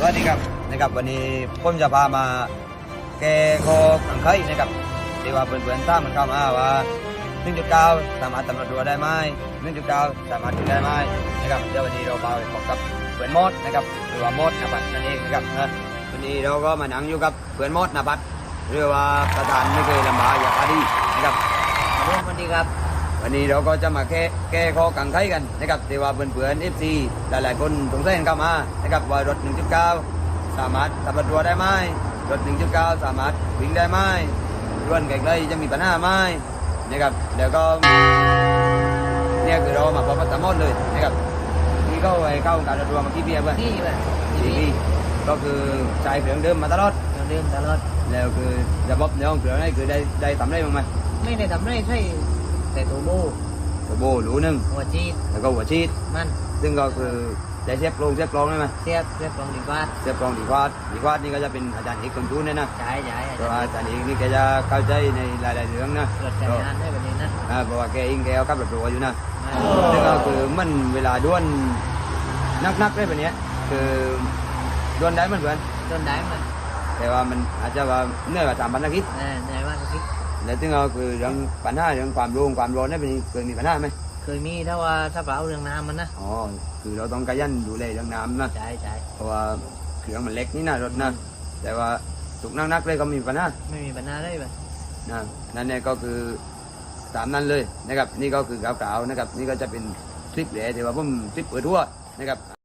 สวัสดีครับนะครับวันนี้ผมจะพามาแก้ข้อกังไขนะครับที่ว่าเพื่อนๆทราบมันเข้ามาว่า1.9สามารถตำรวจตัวได้ไหม1.9สามารถดูได้ไหมนะครับเดี๋ยววันนี้เราไปพบกับเพื่อนมดนะครับหรือว่ามดนภัทรนั่นเองนะครับนะวันนี้เราก็มานั่งอยู่กับเพื่อนมดนภัทรหรือว่าประธานไม่เคยลำบากอย่าพาดีนะครับสวัสดีครับ วันนี้เราก็จะมาแก้แก้ข้อกังไขกันนะครับที่ว่าเพื่อนๆเอฟซีหลายๆคนสงสัยกันเข้ามานะครับว่ารถ 1.9 สามารถขับรถตัวได้ไหมรถ 1.9 สามารถวิ่งได้ไหมร่วนไกลๆจะมีปัญหาไหมนะครับแล้วก็เนี่ยคือเรามาพบกับตามอดเลยนะครับนี่ก็ไปเข้าการรถทัวร์มากี่ปีแล้วเพื่อนนี่แบบสี่ปีก็คือใช้เครื่องเดิมมาตลอดเราเดิมตลอดแล้วคือระบบในห้องเครื่องนี่คือได้ได้ทำได้บ้างไหมไม่ได้ทำไรใช่ แต่ตัวโบตัวโบหรูหนึ่งหัวจีดแล้วก็หัวชีดมันซึ่งก็คือได้เสียบโปรงเสียบโปรงได้ไหมเสียบเสียบตรงดีกว่าเสียบโปรงดีกว่าดีกว่านี่ก็จะเป็นอาจารย์เอกคนจูนเนี่ยนะใช่ใช่เพราะว่าอาจารย์เอกนี่แกจะเข้าใจในหลายๆเรื่องนะรถจักรยานได้แบบนี้นะอ่าเพราะว่าแกเองแกเอาขับรถตัวอยู่นะไม่ซึ่งก็คือมันเวลาด้วนนักๆได้แบบเนี้ยคือด้วนได้เหมือนกันโดนได้มันแต่ว่ามันอาจจะว่าเหนื่อยกว่าสามพันนักคิดเออในว่าคิด แล้วซึ่งก็คือเรื่องปัญหาเรื่องความร้อนความร้อนได้เป็นเคยมีปัญหาไหมเคยมีถ้าว่าถ้าเปล่าเรื่องน้ำมันนะอ๋อคือเราต้องกระยันดูแลเรื่องน้ำนะใช่ใช่เพราะว่าเครื่องมันเล็กนี่นะรถนะแต่ว่าถูกนักๆเลยก็มีปัญหาไม่มีปัญหาได้แบบนะนั่นเนี่ยก็คือตามนั้นเลยนะครับนี่ก็คือกาวๆนะครับนี่ก็จะเป็นคลิปแหล่ที่ว่าผมคลิปเปิดทั่วนะครับ